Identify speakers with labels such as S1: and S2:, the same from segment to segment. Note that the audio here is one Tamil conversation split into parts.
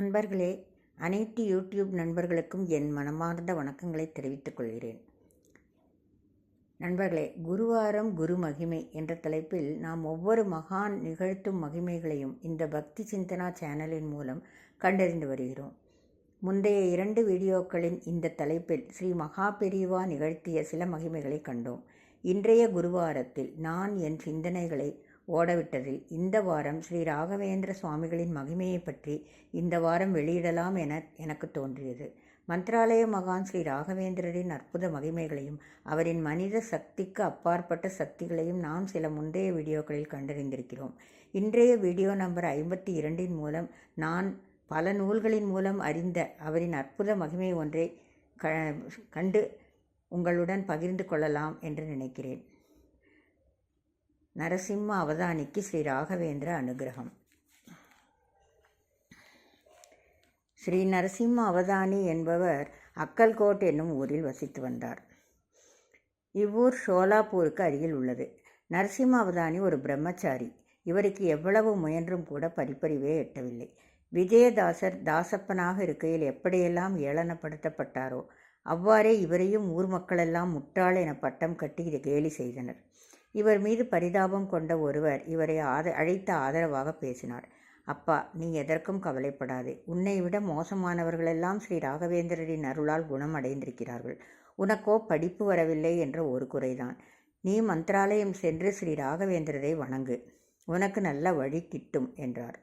S1: அன்பர்களே அனைத்து யூடியூப் நண்பர்களுக்கும் என் மனமார்ந்த வணக்கங்களை தெரிவித்துக் கொள்கிறேன். நண்பர்களே குருவாரம் குரு மகிமை என்ற தலைப்பில் நாம் ஒவ்வொரு மகான் நிகழ்த்தும் மகிமைகளையும் இந்த பக்தி சிந்தனா சேனலின் மூலம் கண்டறிந்து வருகிறோம். முந்தைய இரண்டு வீடியோக்களின் இந்த தலைப்பில் ஸ்ரீ மகா பெரிவா நிகழ்த்திய சில மகிமைகளை கண்டோம். இன்றைய குருவாரத்தில் நான் என் சிந்தனைகளை ஓடவிட்டதில் இந்த வாரம் ஸ்ரீ ராகவேந்திர சுவாமிகளின் மகிமையை பற்றி இந்த வாரம் வெளியிடலாம் என எனக்கு தோன்றியது. மந்த்ராலய மகான் ஸ்ரீ ராகவேந்திரரின் அற்புத மகிமைகளையும் அவரின் மனித சக்திக்கு அப்பாற்பட்ட சக்திகளையும் நாம் சில முந்தைய வீடியோக்களில் கண்டறிந்திருக்கிறோம். இன்றைய வீடியோ நம்பர் ஐம்பத்தி இரண்டின் மூலம் நான் பல நூல்களின் மூலம் அறிந்த அவரின் அற்புத மகிமை ஒன்றை க கண்டு உங்களுடன் பகிர்ந்து கொள்ளலாம் என்று நினைக்கிறேன். நரசிம்ம அவதானிக்கு ஸ்ரீ ராகவேந்திர அனுகிரகம். ஸ்ரீ நரசிம்ம அவதானி என்பவர் அக்கல்கோட் என்னும் ஊரில் வசித்து வந்தார். இவ்வூர் ஷோலாப்பூருக்கு அருகில் உள்ளது. நரசிம்ம அவதானி ஒரு பிரம்மச்சாரி. இவருக்கு எவ்வளவு முயன்றும் கூட படிப்பறிவே எட்டவில்லை. விஜயதாசர் தாசப்பனாக இருக்கையில் எப்படியெல்லாம் ஏளனப்படுத்தப்பட்டாரோ அவ்வாறே இவரையும் ஊர் மக்களெல்லாம் முட்டாள் என பட்டம் கட்டி இதை கேலி செய்தனர். இவர் மீது பரிதாபம் கொண்ட ஒருவர் இவரை ஆத அழைத்து ஆதரவாக பேசினார். அப்பா நீ எதற்கும் கவலைப்படாதே. உன்னை விட மோசமானவர்களெல்லாம் ஸ்ரீ ராகவேந்திரரின் அருளால் குணம் அடைந்திருக்கிறார்கள் உனக்கோ படிப்பு வரவில்லை என்ற ஒரு குறைதான். நீ மந்திராலயம் சென்று ஸ்ரீ ராகவேந்திரரை வணங்கு. உனக்கு நல்ல வழி கிட்டும் என்றார்.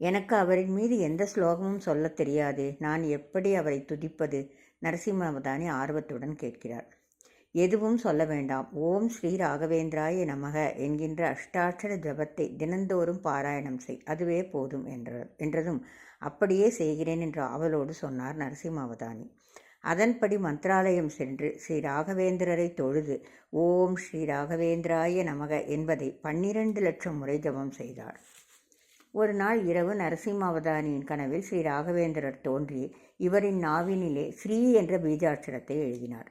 S1: எனக்கு அவரின் மீது எந்த ஸ்லோகமும் சொல்ல தெரியாது. நான் எப்படி அவரை துதிப்பது? நரசிம்மதானி ஆர்வத்துடன் கேட்கிறார். எதுவும் சொல்ல வேண்டாம். ஓம் ஸ்ரீ ராகவேந்திராய நமக என்கின்ற அஷ்டாட்சர ஜபத்தை தினந்தோறும் பாராயணம் செய். அதுவே போதும் என்ற என்றதும் அப்படியே செய்கிறேன் என்று ஆவலோடு சொன்னார் நரசிம்மாவதானி. அதன்படி மந்திராலயம் சென்று ஸ்ரீ ராகவேந்திரரை தொழுது ஓம் ஸ்ரீ ராகவேந்திராய நமக என்பதை பன்னிரண்டு லட்சம் முறை ஜபம் செய்தார் ஒரு நாள் இரவு நரசிம்மாவதானியின் கனவில் ஸ்ரீ ராகவேந்திரர் தோன்றி இவரின் நாவினிலே ஸ்ரீ என்ற பீஜாட்சரத்தை எழுதினார்.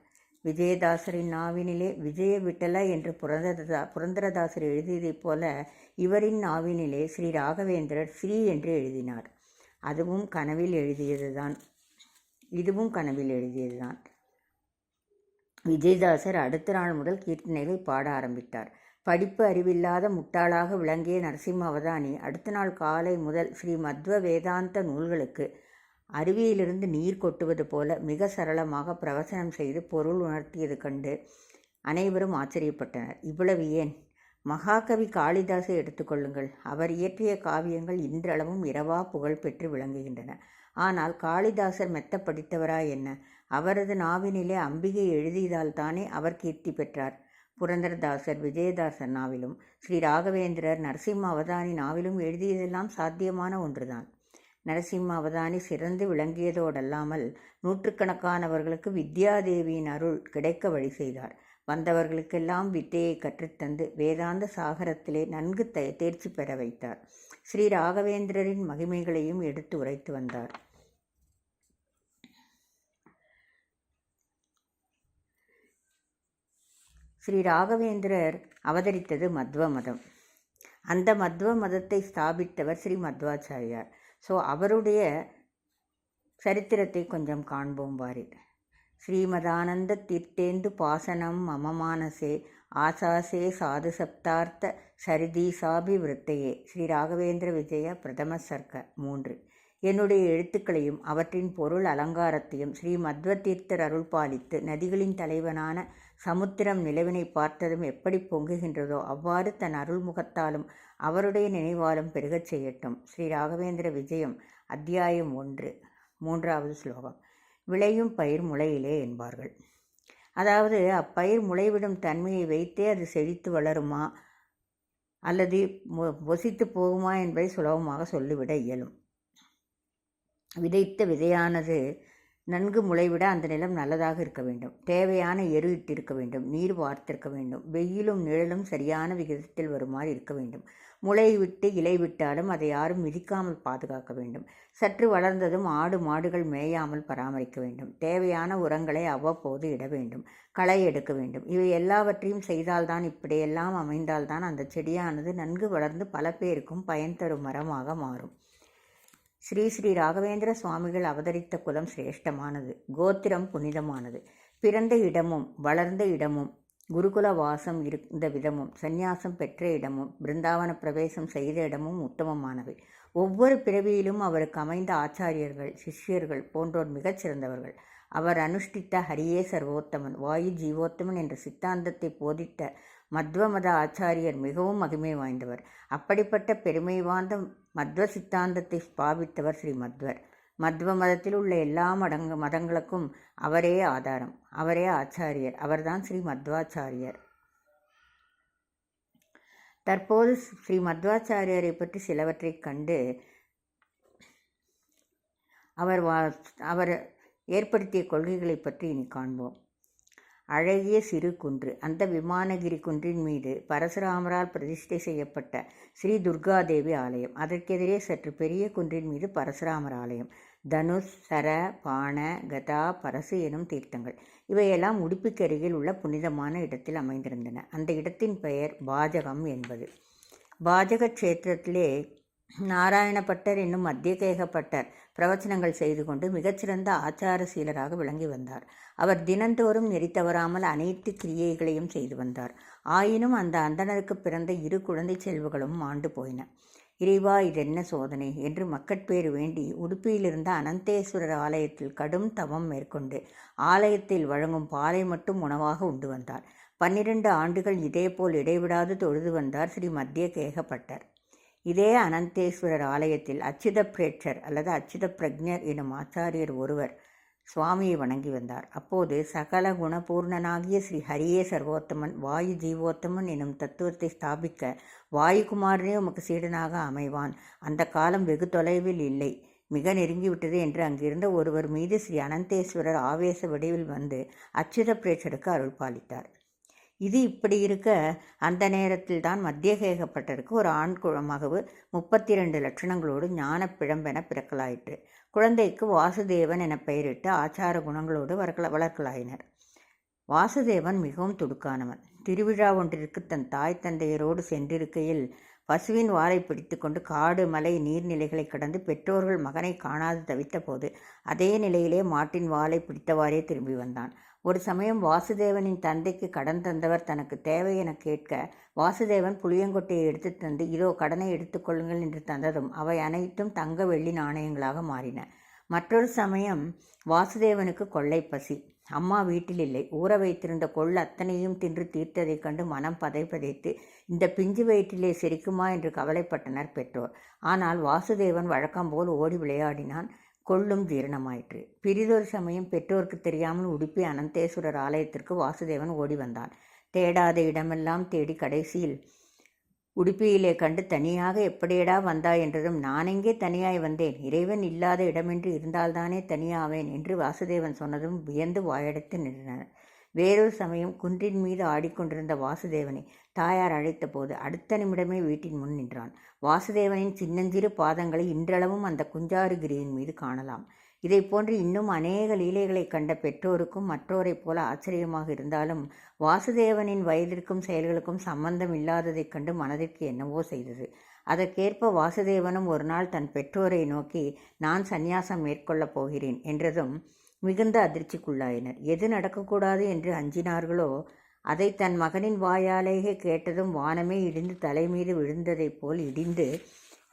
S1: விஜயதாசரின் நாவினிலே விஜய விட்டல என்று புரந்தரதா புரந்தரதாசர் எழுதியதைப் போல இவரின் நாவினிலே ஸ்ரீ ராகவேந்திரர் ஸ்ரீ என்று எழுதினார். அதுவும் கனவில் எழுதியதுதான். இதுவும் கனவில் எழுதியதுதான். விஜயதாசர் அடுத்த நாள் முதல் கீர்த்தனைகள் பாட ஆரம்பித்தார். படிப்பு அறிவில்லாத முட்டாளாக விளங்கிய நரசிம்ம அவதானி அடுத்த நாள் காலை முதல் ஸ்ரீ மத்வ வேதாந்த நூல்களுக்கு அருவியிலிருந்து நீர் கொட்டுவது போல மிக சரளமாக பிரவசனம் செய்து பொருள் உணர்த்தியது கண்டு அனைவரும் ஆச்சரியப்பட்டனர். இவ்வளவு ஏன்? மகாகவி காளிதாசை எடுத்துக்கொள்ளுங்கள் அவர் இயற்றிய காவியங்கள் இன்றளவும் இரவா புகழ் பெற்று விளங்குகின்றன. ஆனால் காளிதாசர் மெத்த படித்தவரா என்ன? அவரது நாவினிலே அம்பிகை எழுதியதால் தானே அவர் கீர்த்தி பெற்றார். புரந்தரதாசர் விஜயதாசர் நாவிலும் ஸ்ரீ ராகவேந்திரர் நரசிம்ம அவதானி நாவிலும் எழுதியதெல்லாம் சாத்தியமான ஒன்றுதான். நரசிம்ம அவதானி சிறந்து விளங்கியதோடல்லாமல் நூற்றுக்கணக்கானவர்களுக்கு வித்யாதேவியின் அருள் கிடைக்க வழி செய்தார். வந்தவர்களுக்கெல்லாம் வித்தையை கற்றுத்தந்து வேதாந்த சாகரத்திலே நன்கு த தேர்ச்சி பெற வைத்தார். ஸ்ரீ ராகவேந்திரரின் மகிமைகளையும் எடுத்து உரைத்து வந்தார். ஸ்ரீ ராகவேந்திரர் அவதரித்தது மத்வ மதம் அந்த மத்வ மதத்தை ஸ்தாபித்தவர் ஸ்ரீ மத்வாச்சாரியார். ஸோ அவருடைய சரித்திரத்தை கொஞ்சம் காண்போம் வாரி. ஸ்ரீமதானந்த தீர்த்தேந்து பாசனம் மமமானசே ஆசாசே சாது சப்தார்த்த சரிதீசாபிவிருத்தையே ஸ்ரீ ராகவேந்திர விஜய பிரதம சர்க்க மூன்று. என்னுடைய எழுத்துக்களையும் அவற்றின் பொருள் அலங்காரத்தையும் ஸ்ரீ மத்வ தீர்த்தர் அருள் பாலித்து நதிகளின் தலைவனான சமுத்திரம் நிலவினை பார்த்ததும் எப்படி பொங்குகின்றதோ அவ்வாறு தன் அருள்முகத்தாலும் அவருடைய நினைவாலும் பெருகச் செய்யட்டும். ஸ்ரீ ராகவேந்திர விஜயம் அத்தியாயம் ஒன்று மூன்றாவது ஸ்லோகம். விளையும் பயிர் முளையிலே என்பார்கள். அதாவது அப்பயிர் முளைவிடும் தன்மையை வைத்தே அது செழித்து வளருமா? அல்லது பொசித்து போகுமா என்பதை சுலபமாக சொல்லிவிட இயலும். விதைத்த விதையானது நன்கு முளைவிட அந்த நிலம் நல்லதாக இருக்க வேண்டும். தேவையான எரு இட்டிருக்க வேண்டும். நீர் வார்த்திருக்க வேண்டும். வெயிலும் நிழலும் சரியான விகிதத்தில் வருமாறு இருக்க வேண்டும். முளை விட்டு இலை விட்டாலும் அதை யாரும் மிதிக்காமல் பாதுகாக்க வேண்டும். சற்று வளர்ந்ததும் ஆடு மாடுகள் மேயாமல் பராமரிக்க வேண்டும். தேவையான உரங்களை அவ்வப்போது இட வேண்டும் களை எடுக்க வேண்டும். இவை எல்லாவற்றையும் செய்தால்தான் இப்படியெல்லாம் அமைந்தால்தான் அந்த செடியானது நன்கு வளர்ந்து பல பேருக்கும் பயன் தரும் மரமாக மாறும். ஸ்ரீ ஸ்ரீ ராகவேந்திர சுவாமிகள் அவதரித்த குலம் சிரேஷ்டமானது. கோத்திரம் புனிதமானது. பிறந்த இடமும் வளர்ந்த இடமும் குருகுல வாசம் இருந்த விதமும் சந்நியாசம் பெற்ற இடமும் பிருந்தாவன பிரவேசம் செய்த இடமும் உத்தமமானவை. ஒவ்வொரு பிறவியிலும் அவருக்கு அமைந்த ஆச்சாரியர்கள் சிஷ்யர்கள் போன்றோர் மிகச் சிறந்தவர்கள். அவர் அனுஷ்டித்த ஹரியே சர்வோத்தமன் வாயு ஜீவோத்தமன் என்ற சித்தாந்தத்தை போதித்த மத்வ மத ஆச்சாரியர் மிகவும் மகிமை வாய்ந்தவர். அப்படிப்பட்ட பெருமை வாய்ந்த மத்வ சித்தாந்தத்தை ஸ்தாபித்தவர் ஸ்ரீ மத்வர். மத்வ மதத்தில் உள்ள எல்லா மடங்கு மதங்களுக்கும் அவரே ஆதாரம் அவரே ஆச்சாரியர் அவர்தான் ஸ்ரீ மத்வாச்சாரியர். தற்போது ஸ்ரீ மத்வாச்சாரியரை பற்றி சிலவற்றை கண்டு அவர் வா அவர் ஏற்படுத்திய கொள்கைகளை பற்றி இனி காண்போம். அழகிய சிறு குன்று அந்த விமானகிரி குன்றின் மீது பரசுராமரால் பிரதிஷ்டை செய்யப்பட்ட ஸ்ரீ துர்காதேவி ஆலயம் அதற்கெதிரே சற்று பெரிய குன்றின் மீது பரசுராமர் ஆலயம் தனுஷ் சர பான கதா பரசு எனும் தீர்த்தங்கள். இவையெல்லாம் உடுப்பிக்கு அருகில் உள்ள புனிதமான இடத்தில் அமைந்திருந்தன. அந்த இடத்தின் பெயர் பாஜகம் என்பது. பாஜக கஷேத்திரத்திலே நாராயணப்பட்டர் என்னும் மத்தியகேகப்பட்டர் பிரவச்சனங்கள் செய்து கொண்டு மிகச்சிறந்த ஆச்சார சீலராக விளங்கி வந்தார். அவர் தினந்தோறும் நெறி தவறாமல் அனைத்து கிரியைகளையும் செய்து வந்தார். ஆயினும் அந்த அந்தனருக்கு பிறந்த இரு குழந்தை செல்வங்களும் மாண்டு போயின. இறைவா இதென்ன சோதனை? என்று மக்கட்பேறு வேண்டி உடுப்பியிலிருந்த அனந்தேஸ்வரர் ஆலயத்தில் கடும் தவம் மேற்கொண்டு ஆலயத்தில் வழங்கும் பாலை மட்டும் உணவாக உண்டு வந்தார். பன்னிரண்டு ஆண்டுகள் இதேபோல் இடைவிடாது தொழுது வந்தார் ஸ்ரீ மத்திய கேகப்பட்டர் இதே அனந்தேஸ்வரர் ஆலயத்தில் அச்சுத பிரேட்சர் அல்லது அச்சுத பிரக்ஞர் எனும் ஆச்சாரியர் ஒருவர் சுவாமியை வணங்கி வந்தார். அப்போது சகல குணபூர்ணனாகிய ஸ்ரீ ஹரியே சர்வோத்தமன் வாயு ஜீவோத்தமன் எனும் தத்துவத்தை ஸ்தாபிக்க வாயுகுமாரனே உமக்கு சீடனாக அமைவான். அந்த காலம் வெகு தொலைவில் இல்லை. மிக நெருங்கிவிட்டது என்று அங்கிருந்த ஒருவர் மீது ஸ்ரீ அனந்தேஸ்வரர் ஆவேச வடிவில் வந்து அச்சுத பிரேட்சருக்கு அருள் பாலித்தார். இது இப்படி இருக்க அந்த நேரத்தில் தான் மத்தியகேகப்பட்டருக்கு ஒரு ஆண் குழமகவு முப்பத்தி ரெண்டு லட்சணங்களோடு ஞான பிழம்பென பிறக்கலாயிற்று. குழந்தைக்கு வாசுதேவன் என பெயரிட்டு ஆச்சார குணங்களோடு வளர்க்கல வளர்க்கலாயினர். வாசுதேவன் மிகவும் துடுக்கானவன். திருவிழா ஒன்றிற்கு தன் தாய் தந்தையரோடு சென்றிருக்கையில் பசுவின் வாரை பிடித்து கொண்டு காடு மலை நீர்நிலைகளை கடந்து பெற்றோர்கள் மகனை காணாது தவித்த போது அதே நிலையிலே மாட்டின் வாலை பிடித்தவாறே திரும்பி வந்தான். ஒரு சமயம் வாசுதேவனின் தந்தைக்கு கடன் தந்தவர் தனக்கு தேவை என கேட்க வாசுதேவன் புளியங்கொட்டையை எடுத்து தந்து இதோ கடனை எடுத்துக்கொள்ளுங்கள் என்று தந்ததும் அவை அனைத்தும் தங்க வெள்ளி நாணயங்களாக மாறின. மற்றொரு சமயம் வாசுதேவனுக்கு கொள்ளை பசி. அம்மா வீட்டில் இல்லை ஊற வைத்திருந்த கொள் அத்தனையும் தின்று தீர்த்ததைக் கண்டு மனம் பதை பதைத்து இந்த பிஞ்சு வயிற்றிலே சிரிக்குமா? என்று கவலைப்பட்டனர் பெற்றோர். ஆனால் வாசுதேவன் வழக்கம்போல் ஓடி விளையாடினான். கொள்ளும் ஜீரணமாயிற்று பிரிதொரு சமயம் பெற்றோருக்கு தெரியாமல் உடுப்பி அனந்தேஸ்வரர் ஆலயத்திற்கு வாசுதேவன் ஓடி வந்தான். தேடாத இடமெல்லாம் தேடி கடைசியில் உடுப்பியிலே கண்டு தனியாக எப்படியடா வந்தாய் என்றதும் நானெங்கே தனியாய் வந்தேன்? இறைவன் இல்லாத இடமென்று இருந்தால்தானே தனியாவேன் என்று வாசுதேவன் சொன்னதும் வியந்து வாயடைத்து நின்றனர். வேறொரு சமயம் குன்றின் மீது ஆடிக்கொண்டிருந்த வாசுதேவனை தாயார் அழைத்தபோது அடுத்த நிமிடமே வீட்டின் முன் நின்றான். வாசுதேவனின் சின்னஞ்சிறு பாதங்களை இன்றளவும் அந்த குஞ்சாறுகிரியின் மீது காணலாம். இதை போன்று இன்னும் அநேக லீலைகளை கண்ட பெற்றோருக்கும் மற்றோரைப் போல ஆச்சரியமாக இருந்தாலும் வாசுதேவனின் வயதிற்கும் செயல்களுக்கும் சம்பந்தம் இல்லாததைக் கண்டு மனதிற்கு என்னவோ செய்தது. அதற்கேற்ப வாசுதேவனும் ஒரு நாள் தன் பெற்றோரை நோக்கி நான் சந்நியாசம் மேற்கொள்ளப் போகிறேன் என்றதும் மிகுந்த அதிர்ச்சிக்குள்ளாயினர். எது நடக்கக்கூடாது என்று அஞ்சினார்களோ அதை தன் மகனின் வாயாலேயே கேட்டதும் வானமே இடிந்து தலைமீது விழுந்ததைப் போல் இடிந்து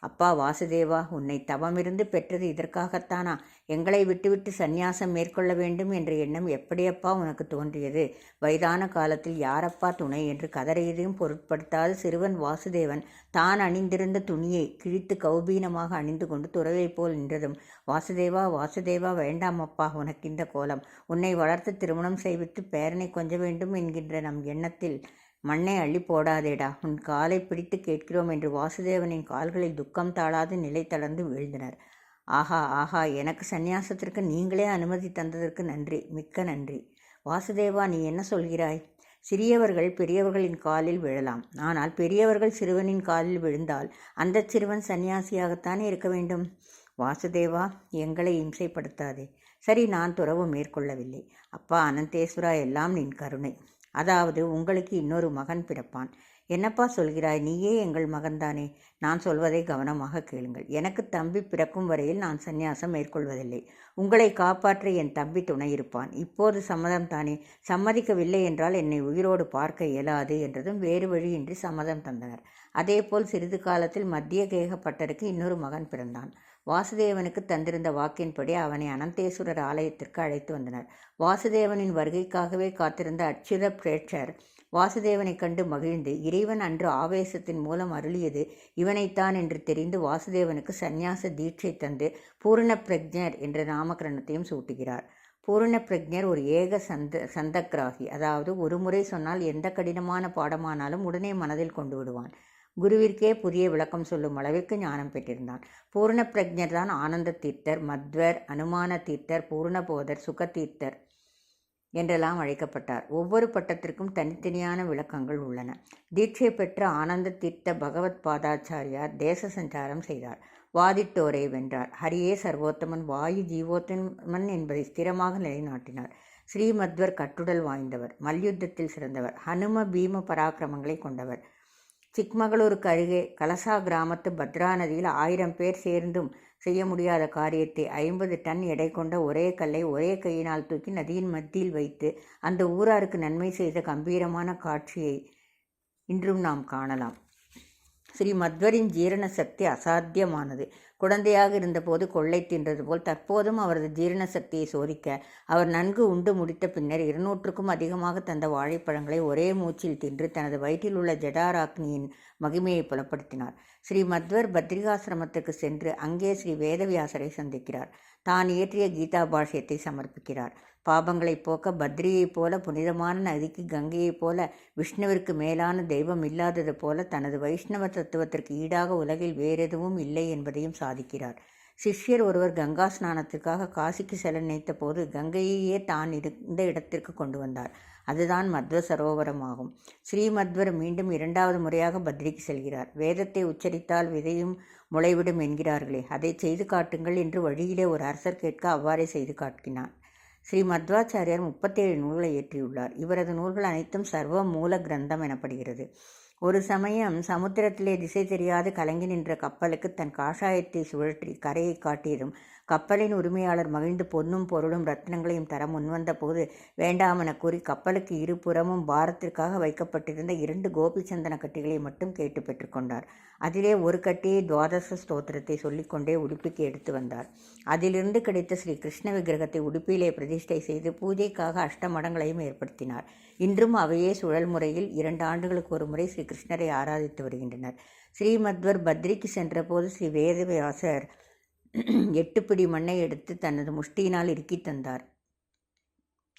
S1: அப்பா வாசுதேவா உன்னை தவமிருந்து பெற்றது இதற்காகத்தானா? எங்களை விட்டுவிட்டு சந்நியாசம் மேற்கொள்ள வேண்டும் என்ற எண்ணம் எப்படியப்பா உனக்கு தோன்றியது? வயதான காலத்தில் யாரப்பா துணை என்று கதறையதையும் பொருட்படுத்தாத சிறுவன் வாசுதேவன் தான் அணிந்திருந்த துணியை கிழித்து கௌபீனமாக அணிந்து கொண்டு துறவை போல் நின்றதும் வாசுதேவா வாசுதேவா வேண்டாமப்பா உனக்கு இந்த கோலம். உன்னை வளர்த்து திருமணம் செய்வித்து பேரனை கொஞ்ச வேண்டும் என்கின்ற நம் எண்ணத்தில் மண்ணை அள்ளி போடாதேடா. உன் காலை பிடித்து கேட்கிறோம் என்று வாசுதேவனின் கால்களில் துக்கம் தாழாது நிலை தளர்ந்து வீழ்ந்தனர். ஆஹா ஆஹா எனக்கு சந்நியாசத்திற்கு நீங்களே அனுமதி தந்ததற்கு நன்றி மிக்க நன்றி. வாசுதேவா நீ என்ன சொல்கிறாய்? சிறியவர்கள் பெரியவர்களின் காலில் விழலாம். ஆனால் பெரியவர்கள் சிறுவனின் காலில் விழுந்தால் அந்த சிறுவன் சன்னியாசியாகத்தானே இருக்க வேண்டும்? வாசுதேவா எங்களை இம்சைப்படுத்தாதே. சரி நான் துறவு மேற்கொள்ளவில்லை. அப்பா அனந்தேஸ்வரா எல்லாம் நின் கருணை. அதாவது உங்களுக்கு இன்னொரு மகன் பிறப்பான். என்னப்பா சொல்கிறாய்? நீயே எங்கள் மகன்தானே? நான் சொல்வதை கவனமாக கேளுங்கள். எனக்கு தம்பி பிறக்கும் வரையில் நான் சந்நியாசம் மேற்கொள்வதில்லை. உங்களை காப்பாற்ற என் தம்பி துணை இருப்பான். இப்போது சம்மதம் தானே? சம்மதிக்கவில்லை என்றால் என்னை உயிரோடு பார்க்க இயலாது என்றதும் வேறு வழியின்றி சம்மதம் தந்தனர். அதேபோல் சிறிது காலத்தில் மத்திய கேகப்பட்டருக்கு இன்னொரு மகன் பிறந்தான். வாசுதேவனுக்கு தந்திருந்த வாக்கின்படி அவனை அனந்தேஸ்வரர் ஆலயத்திற்கு அழைத்து வந்தனர். வாசுதேவனின் வருகைக்காகவே காத்திருந்த அச்சுத பிரேட்சர் வாசுதேவனைக் கண்டு மகிழ்ந்து இறைவன் அன்று ஆவேசத்தின் மூலம் அருளியது இவனைத்தான் என்று தெரிந்து வாசுதேவனுக்கு சந்நியாச தீட்சை தந்து பூரண பிரஜர் என்ற நாமகரணத்தையும் சூட்டுகிறார். பூரண பிரஜர் ஒரு ஏக சந்த சந்தக்கிராகி அதாவது ஒரு முறை சொன்னால் எந்த கடினமான பாடமானாலும் உடனே மனதில் கொண்டு விடுவான். குருவிற்கே புதிய விளக்கம் சொல்லும் அளவிற்கு ஞானம் பெற்றிருந்தான். பூர்ண பிரஜர் தான் ஆனந்த தீர்த்தர் மத்வர் அனுமான தீர்த்தர் பூர்ணபோதர் சுகதீர்த்தர் என்றெல்லாம் அழைக்கப்பட்டார். ஒவ்வொரு பட்டத்திற்கும் தனித்தனியான விளக்கங்கள் உள்ளன. தீட்சை பெற்ற ஆனந்த தீர்த்த பகவத் பாதாச்சாரியார் தேச சஞ்சாரம் செய்தார். வாதிட்டோரை வென்றார். ஹரியே சர்வோத்தமன் வாயு ஜீவோத்தமன் என்பதை ஸ்திரமாக நிலைநாட்டினார். ஸ்ரீமத்வர் கட்டுடல் வாய்ந்தவர் மல்யுத்தத்தில் சிறந்தவர் ஹனும பீம பராக்கிரமங்களை கொண்டவர். சிக்மகளூருக்கு அருகே கலசா கிராமத்து பத்ரா நதியில் ஆயிரம் பேர் சேர்ந்தும் செய்ய முடியாத காரியத்தை ஐம்பது டன் எடை கொண்ட ஒரே கல்லை ஒரே கையினால் தூக்கி நதியின் மத்தியில் வைத்து அந்த ஊராருக்கு நன்மை செய்த கம்பீரமான காட்சியை இன்றும் நாம் காணலாம். ஸ்ரீ மத்வரின் ஜீரண சக்தி அசாத்தியமானது. குழந்தையாக இருந்தபோது கொள்ளை தின்றது போல் தற்போதும் அவரது ஜீரண சக்தியை சோதிக்க அவர் நன்கு உண்டு முடித்த பின்னர் இருநூற்றுக்கும் அதிகமாக தந்த வாழைப்பழங்களை ஒரே மூச்சில் தின்று தனது வயிற்றில் உள்ள ஜடாராக்னியின் மகிமையை புலப்படுத்தினார். ஸ்ரீ மத்வர் பத்ரிகாசிரமத்துக்கு சென்று அங்கே ஸ்ரீ வேதவியாசரை சந்திக்கிறார். தான் இயற்றிய கீதா பாஷ்யத்தை சமர்ப்பிக்கிறார். பாபங்களைப் போக்க பத்ரியைப் போல புனிதமான நதிக்கு கங்கையைப் போல விஷ்ணுவிற்கு மேலான தெய்வம் இல்லாதது போல தனது வைஷ்ணவ தத்துவத்திற்கு ஈடாக உலகில் வேறெதுவும் இல்லை என்பதையும் சாதிக்கிறார். சிஷ்யர் ஒருவர் கங்கா ஸ்நானத்துக்காக காசிக்கு செல்ல நினைத்த போது கங்கையையே தான் இருந்த இடத்திற்கு கொண்டு வந்தார். அதுதான் மத்வ சரோவரமாகும். ஸ்ரீமத்வர் மீண்டும் இரண்டாவது முறையாக பத்ரிக்கு செல்கிறார். வேதத்தை உச்சரித்தால் விதையும் முளைவிடும் என்கிறார்களே. அதை செய்து காட்டுங்கள் என்று வழியிலே ஒரு அரசர் கேட்க அவ்வாறே செய்து காட்டினார் ஸ்ரீ மத்வாச்சாரியார் முப்பத்தேழு நூல்களை இயற்றியுள்ளார். இவரது நூல்கள் அனைத்தும் சர்வ மூல கிரந்தம் எனப்படுகிறது. ஒரு சமயம் சமுத்திரத்திலே திசை தெரியாது கலங்கி நின்ற கப்பலுக்கு தன் காஷாயத்தை சுழற்றி கரையை காட்டியதும் கப்பலின் உரிமையாளர் மகிழ்ந்து பொன்னும் பொருளும் ரத்னங்களையும் தர முன்வந்த போது வேண்டாமென கூறி கப்பலுக்கு இருபுறமும் பாரத்திற்காக வைக்கப்பட்டிருந்த இரண்டு கோபிச்சந்தன கட்டிகளை மட்டும் கேட்டு பெற்றுக்கொண்டார் அதிலே ஒரு கட்டியை துவாதச ஸ்தோத்திரத்தை சொல்லிக்கொண்டே உடுப்பிக்கு எடுத்து வந்தார். அதிலிருந்து கிடைத்த ஸ்ரீ கிருஷ்ண விக்கிரகத்தை உடுப்பிலே பிரதிஷ்டை செய்து பூஜைக்காக அஷ்டமடங்களையும் ஏற்படுத்தினார். இன்றும் அவையே சுழல் முறையில் இரண்டு ஆண்டுகளுக்கு ஒரு முறை ஸ்ரீ கிருஷ்ணரை ஆராதித்து வருகின்றனர். ஸ்ரீமத்வர் பத்ரிக்கு சென்றபோது ஸ்ரீ வேதவியாசர் எட்டு பிடி மண்ணை எடுத்து தனது முஷ்டியினால் இறுக்கி தந்தார்.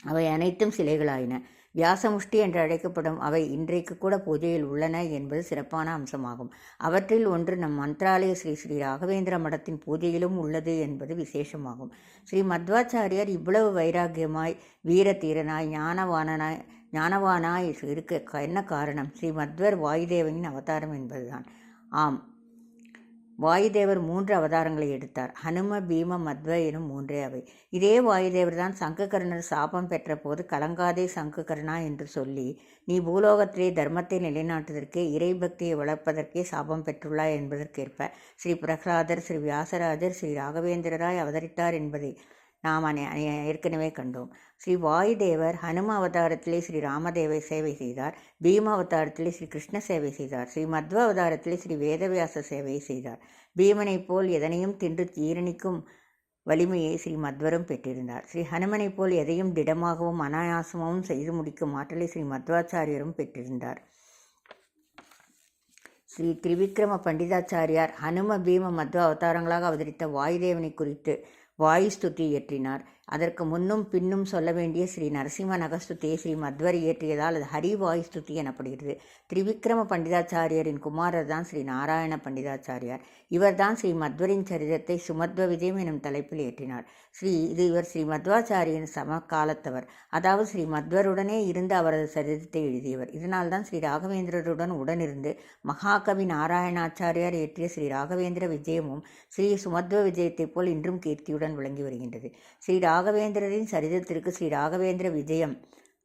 S1: அவை அனைத்தும் சிலைகளாயின. வியாசமுஷ்டி என்று அழைக்கப்படும் அவை இன்றைக்கு கூட பூஜையில் உள்ளன என்பது சிறப்பான அம்சமாகும். அவற்றில் ஒன்று நம் மந்த்ராலய ஸ்ரீ ஸ்ரீ ராகவேந்திர மடத்தின் பூஜையிலும் உள்ளது என்பது விசேஷமாகும். ஸ்ரீ மத்வாச்சாரியார் இவ்வளவு வைராக்கியமாய் வீரதீரனாய் ஞானவானனாய் ஞானவானாய் இருக்க. என்ன காரணம்? ஸ்ரீ மத்வர் வாயுதேவனின் அவதாரம் என்பதுதான். ஆம். வாயுதேவர் மூன்று அவதாரங்களை எடுத்தார். ஹனும பீம மத்வ எனும் மூன்றே அவை. இதே வாயுதேவர் தான் சங்ககர்ணர் சாபம் பெற்ற போது கலங்காதே சங்ககர்ணா என்று சொல்லி நீ பூலோகத்திலே தர்மத்தை நிலைநாட்டுவதற்கே இறைபக்தியை வளர்ப்பதற்கே சாபம் பெற்றுள்ளாய் என்பதற்கேற்ப ஸ்ரீ பிரகலாதர் ஸ்ரீ வியாசராஜர் ஸ்ரீ ராகவேந்திரராய் அவதரித்தார் என்பதை நாம் ஏற்கனவே கண்டோம். ஸ்ரீ வாயுதேவர் ஹனும அவதாரத்திலே ஸ்ரீ ராமதேவை சேவை செய்தார். பீம அவதாரத்திலே ஸ்ரீ கிருஷ்ண சேவை செய்தார். ஸ்ரீ மத்வ அவதாரத்திலே ஸ்ரீ வேதவியாச சேவை செய்தார். பீமனைப் போல் எதனையும் தின்று தீரணிக்கும் வலிமையை ஸ்ரீ மத்வரும் பெற்றிருந்தார். ஸ்ரீ ஹனுமனைப் போல் எதையும் திடமாகவும் அனாயாசமாகவும் செய்து முடிக்கும் ஆற்றலை ஸ்ரீ மத்வாச்சாரியரும் பெற்றிருந்தார். ஸ்ரீ திரிவிக்ரம பண்டிதாச்சாரியார் ஹனும பீம மத்வ அவதாரங்களாக அவதரித்த வாயுதேவனை குறித்து வாயுஸ்துதி இயற்றினார் அதற்கு முன்னும் பின்னும் சொல்ல வேண்டிய ஸ்ரீ நரசிம்ம நகஸ்துதியை ஸ்ரீ மத்வர் இயற்றியதால் அது ஹரிவாயுஸ்துதி எனப்படுகிறது. திரிவிக்ரம பண்டிதாச்சாரியரின் குமாரர் தான் ஸ்ரீ நாராயண பண்டிதாச்சாரியார். இவர்தான் ஸ்ரீ மத்வரின் சரிதத்தை சுமத்வ விஜயம் எனும் தலைப்பில் ஏற்றினார் ஸ்ரீ இது இவர் ஸ்ரீ மத்வாச்சாரியின் சமகாலத்தவர். அதாவது ஸ்ரீ மத்வருடனே இருந்து அவரது சரிதத்தை எழுதியவர். இதனால்தான் ஸ்ரீ ராகவேந்திரருடன் உடனிருந்து மகாகவி நாராயணாச்சாரியார் ஏற்றிய ஸ்ரீ ராகவேந்திர விஜயமும் ஸ்ரீ சுமத்வ விஜயத்தைப் போல் இன்றும் கீர்த்தியுடன் விளங்கி வருகின்றது. ஸ்ரீ ராகவேந்திரரின் சரிதத்திற்கு ஸ்ரீ ராகவேந்திர விஜயம்.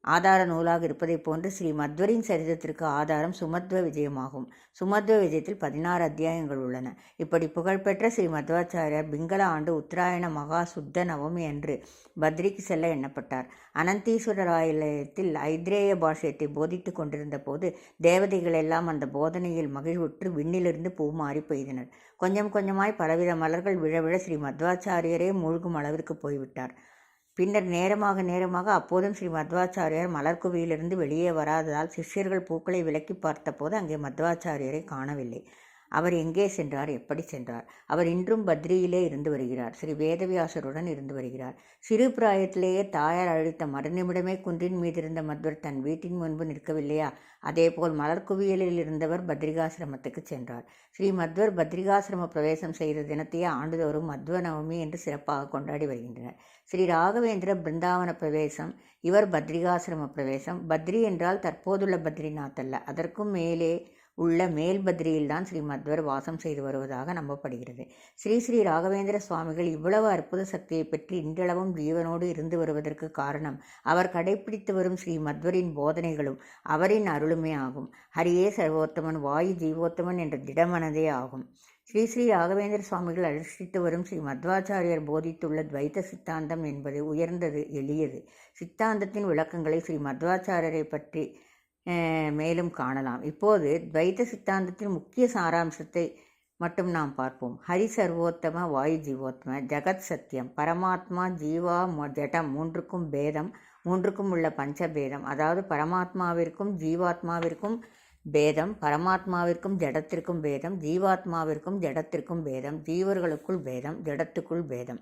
S1: ஆதார நூலாக இருப்பதைப் போன்று ஸ்ரீ மத்வரின் சரிதத்திற்கு ஆதாரம் சுமத்வ விஜயமாகும். சுமத்வ விஜயத்தில் பதினாறு அத்தியாயங்கள் உள்ளன. இப்படி புகழ்பெற்ற ஸ்ரீ மத்வாச்சாரியார் பிங்கள ஆண்டு உத்தராயண மகா சுத்த நவமி அன்று பத்ரிக்கு செல்ல எண்ணப்பட்டார். அனந்தீஸ்வரர் ஆலயத்தில் ஐத்ரேய பாஷ்யத்தை போதித்து கொண்டிருந்த போது தேவதைகள் எல்லாம் அந்த போதனையில் மகிழ்வுற்று விண்ணிலிருந்து பூமாறி பெய்தனர். கொஞ்சம் கொஞ்சமாய் பலவித மலர்கள் விழ விழ ஸ்ரீ மத்வாச்சாரியரே மூழ்கும் அளவிற்கு போய்விட்டார். பின்னர் நேரமாக நேரமாக அப்போதும் ஸ்ரீ மத்வாச்சாரியார் மலர்குவியிலிருந்து வெளியே வராததால் சிஷ்யர்கள் பூக்களை விலக்கி பார்த்தபோது அங்கே மத்வாச்சாரியரை காணவில்லை. அவர் எங்கே சென்றார் எப்படி சென்றார்? அவர் இன்றும் பத்ரியிலே இருந்து வருகிறார். ஸ்ரீ வேதவியாசருடன் இருந்து வருகிறார். சிறு பிராயத்திலேயே தாயார் அழித்த மறுநிமிடமே குன்றின் மீதிருந்த மத்வர் தன் வீட்டின் முன்பு நிற்கவில்லையா? அதேபோல் மலர்குவியலில் இருந்தவர் பத்ரிகாசிரமத்துக்கு சென்றார். ஸ்ரீ மத்வர் பத்ரிகாசிரம பிரவேசம் செய்த தினத்தையே ஆண்டுதோறும் மத்வ நவமி என்று சிறப்பாக கொண்டாடி வருகின்றனர். ஸ்ரீ ராகவேந்திர பிருந்தாவன பிரவேசம் இவர் பத்ரிகாசிரம பிரவேசம். பத்ரி என்றால் தற்போதுள்ள பத்ரிநாத் அல்ல. அதற்கும் மேலே உள்ள மேல்பத்ரியில்தான் ஸ்ரீ மத்வர் வாசம் செய்து வருவதாக நம்பப்படுகிறது. ஸ்ரீ ஸ்ரீ ராகவேந்திர சுவாமிகள் இவ்வளவு அற்புத சக்தியை பெற்று இன்றளவும் ஜீவனோடு இருந்து வருவதற்கு காரணம் அவர் கடைபிடித்து வரும் ஸ்ரீ மத்வரின் போதனைகளும் அவரின் அருளுமே ஆகும். ஹரியே சர்வோத்தமன் வாயு ஜீவோத்தமன் என்ற திடமனதே ஆகும். ஸ்ரீ ஸ்ரீ ராகவேந்திர சுவாமிகள் அனுஷ்டித்து வரும் ஸ்ரீ மத்வாச்சாரியர் போதித்துள்ள துவைத்த சித்தாந்தம் என்பது உயர்ந்தது எளியது. சித்தாந்தத்தின் விளக்கங்களை ஸ்ரீ மத்வாச்சாரியரை பற்றி மேலும் காணலாம். இப்போது துவைத சித்தாந்தத்தின் முக்கிய சாராம்சத்தை மட்டும் நாம் பார்ப்போம். ஹரி சர்வோத்தம வாயு ஜீவோத்தம ஜெகத் சத்தியம் பரமாத்மா ஜீவா ஜடம் மூன்றுக்கும் பேதம் மூன்றுக்கும் உள்ள பஞ்சபேதம். அதாவது பரமாத்மாவிற்கும் ஜீவாத்மாவிற்கும் பேதம் பரமாத்மாவிற்கும் ஜடத்திற்கும் பேதம் ஜீவாத்மாவிற்கும் ஜடத்திற்கும் பேதம் ஜீவர்களுக்குள் பேதம் ஜடத்துக்குள் பேதம்.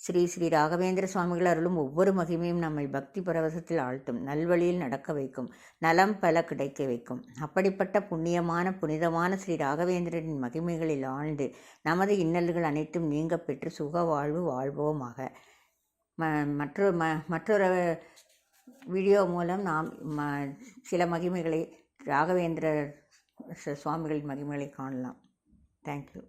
S1: ஸ்ரீ ஸ்ரீ ராகவேந்திர சுவாமிகள் அருளும் ஒவ்வொரு மகிமையும் நம்மை பக்தி பரவசத்தில் ஆழ்த்தும் நல்வழியில் நடக்க வைக்கும் நலம் பல கிடைக்க வைக்கும். அப்படிப்பட்ட புண்ணியமான புனிதமான ஸ்ரீ ராகவேந்திரனின் மகிமைகளில் ஆழ்ந்து நமது இன்னல்கள் அனைத்தும் நீங்க பெற்று சுக வாழ்வு வாழ்வோமாக. ம மற்றொரு ம மற்றொரு வீடியோ மூலம் நாம் ம சில மகிமைகளை ராகவேந்திர சுவாமிகளின் மகிமைகளை காணலாம். தேங்க்யூ